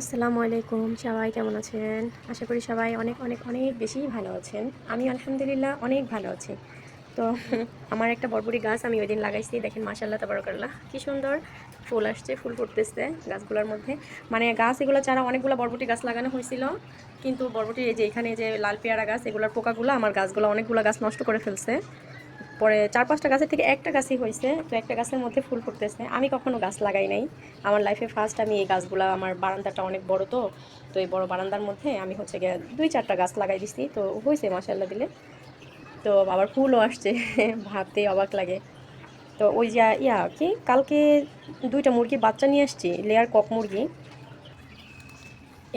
আসসালামু আলাইকুম, সবাই কেমন আছেন? আশা করি সবাই অনেক অনেক অনেক বেশি ভালো আছেন। আমি আলহামদুলিল্লাহ অনেক ভালো আছি। তো আমার একটা বরবরি গাছ আমি ওই দিন লাগাইছি, দেখেন মাসাল্লাহ তাবারকাল্লাহ, কি সুন্দর ফুল আসছে, ফুল ফুটতেছে গাছগুলোর মধ্যে। মানে গাছ এগুলো ছাড়া অনেকগুলো বরবটি গাছ লাগানো হয়েছিল কিন্তু বরবটি এই যে এখানে যে লাল পেয়ারা গাছ, এগুলোর পোকাগুলো আমার গাছগুলো অনেকগুলো গাছ নষ্ট করে ফেলছে। পরে চার পাঁচটা গাছের থেকে একটা গাছই হয়েছে, তো একটা গাছের মধ্যে ফুল ফুটতেছে। আমি কখনো গাছ লাগাই নাই। আমার লাইফে ফার্স্ট আমি এই গাছগুলো, আমার বারান্দাটা অনেক বড় তো তো এই বড় বারান্দার মধ্যে আমি হচ্ছে গিয়ে দুই চারটা গাছ লাগাই দিছি, তো হয়েছে মাসাল্লাহ দিলে। তো আবার ফুলও আসছে, ভাবতে অবাক লাগে। তো ওই যে ইয়া, কি, কালকে দুইটা মুরগি বাচ্চা নিয়ে আসছি লেয়ার কক মুরগি।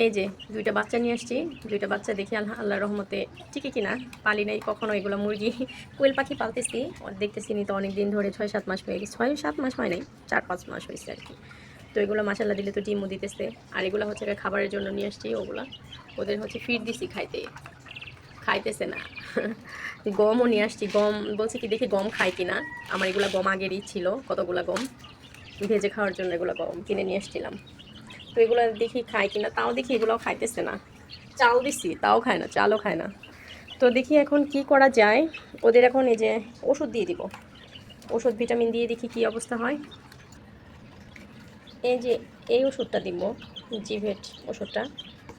এই যে দুইটা বাচ্চা নিয়ে আসছি। দুইটা বাচ্চা দেখি আল্লাহ আল্লাহ রহমতে ঠিকই কিনা, পালি নাই, কখনো এগুলো মুরগি, কোয়েল পাখি পালতেছি। দেখতেছি নি তো অনেক দিন ধরে ছয়, সাত মাস হয়ে গেছে। ছয়, সাত মাস হয় নাই, চার, পাঁচ মাস হয়েছে আর কি। তো এগুলো মাসাল্লাহ দিলে তো ডিমও দিতেছে। আর এগুলো হচ্ছে খাবারের জন্য নিয়ে আসছি ওগুলা। ওদের হচ্ছে ফিট দিছি খাইতে। খাইতেছে না। গমও নিয়ে আসছি। গম, বলছি কি দেখি গম খাই কিনা। আমার এগুলো গম আগেরই ছিল, কতগুলা গম। ভেজে খাওয়ার জন্য এগুলো গম কিনে নিয়ে এসেছিলাম তো এগুলো দেখি খায় কিনা, তাও দেখি এগুলোও খাইতেছে না। চাল দিছি, তাও খায় না, চালও খায় না। তো দেখি এখন কি করা যায়। ওদের এখন এই যে ওষুধ দিয়ে দিব। ওষুধ, ভিটামিন দিয়ে দেখি কি অবস্থা হয়। এই যে, এই ওষুধটা দিব, জিভেট ওষুধটা।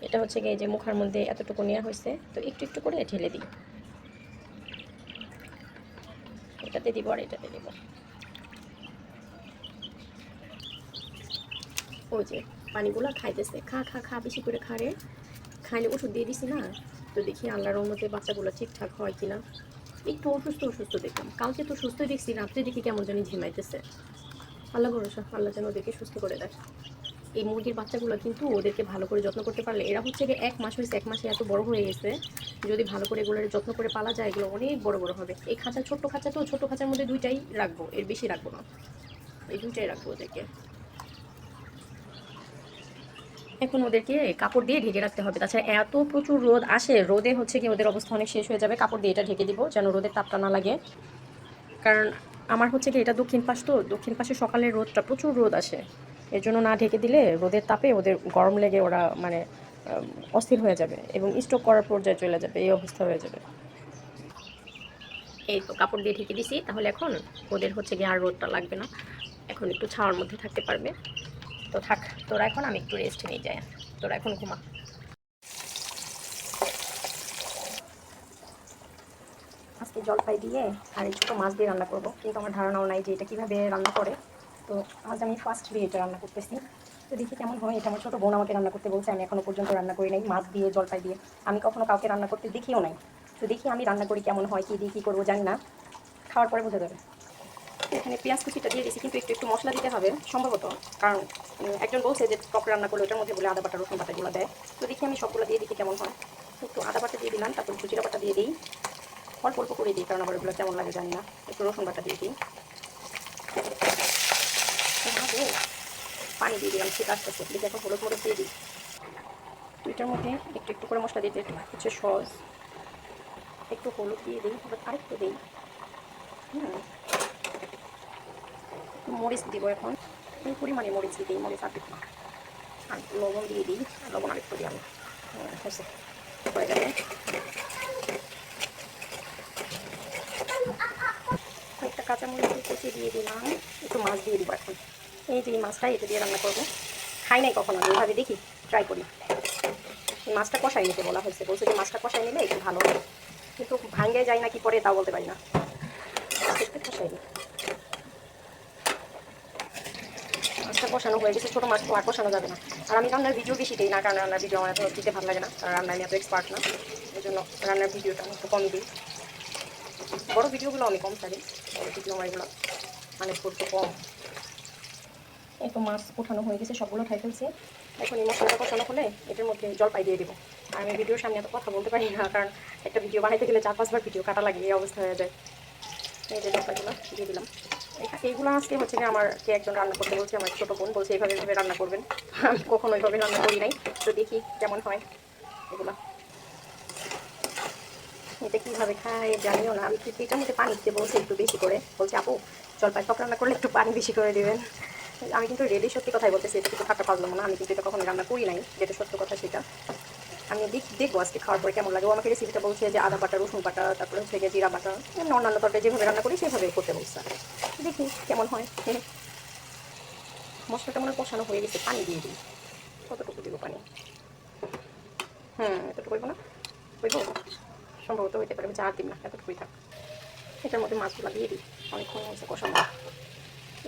এটা হচ্ছে গিয়ে যে মুখার মধ্যে এতটুকু নেওয়া হয়েছে। তো একটু একটু করে ঢেলে দিই। এটাতে দিব আর এটাতে দিব। ওই যে পানিগুলো খাইতেছে। খা খা খা, বেশি করে খা রে। খাইলে ওষুধ দিয়ে দিছি না। তো দেখি আল্লাহর মধ্যে বাচ্চাগুলো ঠিকঠাক হয় কিনা। একটু অসুস্থ অসুস্থ দেখলাম। কালকে তো সুস্থ দেখছি, রাত্রে দেখি কেমন জানি ঝিমাইতেছে আল্লাহ ভরসা, আল্লাহ যেন ওদেরকে সুস্থ করে দেয়। এই মুরগির বাচ্চাগুলো কিন্তু ওদেরকে ভালো করে যত্ন করতে পারলে, এরা হচ্ছে গিয়ে এক মাস হয়েছে, এক মাসে এত বড় হয়ে গেছে। যদি ভালো করে এগুলোর যত্ন করে পালা যায়, এগুলো অনেক বড় বড় হবে। এই খাঁচা, ছোট্ট খাঁচা তো, ছোট্ট খাঁচার মধ্যে দুইটাই রাখব, এর বেশি রাখব না। এই দুইটাই রাখব ওদেরকে। এখন ওদেরকে কাপড় দিয়ে ঢেকে রাখতে হবে। তাছাড়া এত প্রচুর রোদ আসে, রোদে হচ্ছে কি ওদের অবস্থা অনেক শেষ হয়ে যাবে। কাপড় দিয়ে এটা ঢেকে দিব যেন রোদের তাপটা না লাগে। কারণ আমার হচ্ছে কি এটা দক্ষিণ পাশ তো, দক্ষিণ পাশে সকালের রোদটা প্রচুর রোদ আসে। এর জন্য না ঢেকে দিলে রোদের তাপে ওদের গরম লেগে ওরা মানে অস্থির হয়ে যাবে এবং স্ট্রোক করার পর্যায়ে চলে যাবে, এই অবস্থা হয়ে যাবে। এই তো কাপড় দিয়ে ঢেকে দিছি, তাহলে এখন ওদের হচ্ছে গিয়ে আর রোদটা লাগবে না। এখন একটু ছাওয়ার মধ্যে থাকতে পারবে। তো থাক, তোরা এখন আমি একটু রেস্ট নিয়ে যাই। তোরা এখন ঘুমা। আজকে জলপাই দিয়ে আর একটু মাছ দিয়ে রান্না করব, কিন্তু আমার ধারণাও নাই যে এটা কীভাবে রান্না করে। তো আজ আমি ফার্স্ট দিয়ে এটা রান্না করতেছি। তো দেখি কেমন হয়, এটা আমার ছোটো বোন আমাকে রান্না করতে বলছে, আমি এখনও পর্যন্ত রান্না করি নাই, মাছ দিয়ে জলপাই দিয়ে আমি কখনো কাউকে রান্না করতে দেখিও নাই। তো দেখি আমি রান্না করি কেমন হয়, কী দিয়ে কী করব জানি না। খাওয়ার পরে বোঝা যাবে। এখানে পেঁয়াজ কুচিটা দিয়ে দিয়েছি কিন্তু একটু একটু মশলা দিতে হবে, সম্ভবত। কারণ একজন বলছে যে টক রান্না করলে ওটার মধ্যে বলে আদা বাটা, রসুন বাটাগুলো দেয়। তো দেখি আমি সবগুলো দিয়ে দেখি কেমন হয়। একটু আদা বাটা দিয়ে দিলাম, তারপর কুচিরা বাটা দিয়ে দিই। অল্প অল্প করে দিই, কারণ আবার ওগুলো কেমন লাগে জানি না। একটু রসুন বাটা দিয়ে দিই। পানি দিয়ে দিলাম, ঠিক আসতেছে দেখি এখন হলুদ মরিচ দিয়ে দিই। এটার মধ্যে একটু একটু করে মশলা দিতে একটু হচ্ছে সস। একটু হলুদ দিয়ে দিই আরেকটু দিই। মরিচ দিব এখন। এই পরিমাণে মরিচ দিয়ে দিই মরিচ আর আর লবণ দিয়ে দিই, আর লবণ আরেকটু দিয়ে আমি হয়েছে। হয়ে যাবে কয়েকটা কাঁচামরিচ কুচি দিয়ে দিলাম, একটু মাছ দিয়ে দিব এখন। এই যে মাছটা, এটা দিয়ে রান্না করব। খাই নাই কখনো, আমি এভাবে দেখি ট্রাই করি। মাছটা কষাই নিতে বলা হয়েছে। বলছে যে মাছটা কষাই নিলে একটু ভালো কিন্তু ভাঙ্গে যায় না, কি পরে তাও বলতে পারি না। একটু কষাই মাছটা কষানো হয়ে গেছে, ছোটো মাছ তো আর কষানো যাবে না। আর আমি রান্নার ভিডিও বেশি দিই না, কারণ রান্নার ভিডিও আমার এত দিতে ভালো লাগে না, আর রান্নায় আমি এত এক্সপার্ট না এই জন্য রান্নার ভিডিওটা আমি একটু কমই দিই। বড় ভিডিওগুলো আমি কম ছাড়ি, বড় ভিডিও আমার এগুলো মানে করতে কম। এই তো মাছ ওঠানো হয়ে গেছে, সবগুলো খাই ফেলছি। এখন এই মশলাটা কষানো হলে এটার মধ্যে জলপাই দিয়ে দেবো। আর আমি ভিডিওর সামনে এত কথা বলতে পারি না, কারণ একটা ভিডিও বানাইতে গেলে চার পাঁচবার ভিডিও কাটা লাগে, এই অবস্থা হয়ে যায়। এই যে জলপাইগুলো দিয়ে দিলাম। এইগুলো আজকে হচ্ছে কি আমার কে একজন রান্না করতে বলছে, আমার ছোটো বোন বলছে, এইভাবে এইভাবে রান্না করবেন। আমি কখনো এইভাবে রান্না করি নাই। তো দেখি কেমন হয় এগুলো। এটা কীভাবে খায় জানিও না। আমি এটার মধ্যে পানি দিতে বলছে একটু বেশি করে? বলছে, আপু, জলপাই টক রান্না করলে একটু পানি বেশি করে দেবেন। আমি কিন্তু রেডি সত্যি কথাই বলতেছি, এটা কিন্তু ঠাট্টা পারলাম না। আমি কিন্তু এটা কখনো রান্না করি নাই, যেটা সত্য কথা সেটা। আমি দেখ, দেখব আজকে খাওয়ার পরে কেমন লাগে। ও আমাকে রেসিপিটা বলছে যে আদা বাটা, রসুন বাটা, তারপরে হচ্ছে গিয়ে জিরা বাটা। অন্যান্য তরকারি যেভাবে রান্না করি, সেভাবে করতে বলছে। দেখি কেমন হয়। মশলাটা মনে হয় কষানো হয়ে গেছে, পানি দিয়ে দিই। কতটুকু দিব পানি? হুম, এতটুকু হইব না। হইব সম্ভবত হইতে পারে চার দিন না, এতটুকুই থাক। এটার মধ্যে মাছগুলো দিয়ে দিই। অনেকক্ষণ হয়েছে কষানো।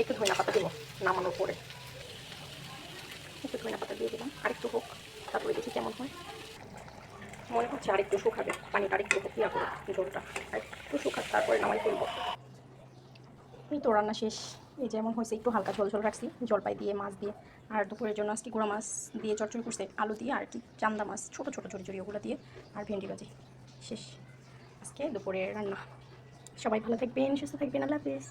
একটু ধনিয়া পাতা দেবো নামানোর পরে। একটু ধনিয়া পাতা দিয়ে দিলাম। আরেকটু হোক, তারপরে দেখি কেমন হয়। মনে হচ্ছে আরেকটু শুকাবে। পানি আরেকটু ইয়া করে ঝোলটা আরেকটু শুকাক, তারপরে নামাই ফেলব। এই তো রান্না শেষ। এই যেমন হয়েছে, একটু হালকা ঝোল ঝোল রাখছি, জলপাই দিয়ে, মাছ দিয়ে। আর দুপুরের জন্য আজকে গুঁড়া মাছ দিয়ে চটচড়ি করছে, আলু দিয়ে, আর কি চান্দা মাছ, ছোটো ছোটো চড়ি ওগুলো দিয়ে, আর ভেন্ডি ভাজি। শেষ। আজকে দুপুরের রান্না। সবাই ভালো থাকবেন, সুস্থ থাকবেন, আল্লাহ হাফিজ।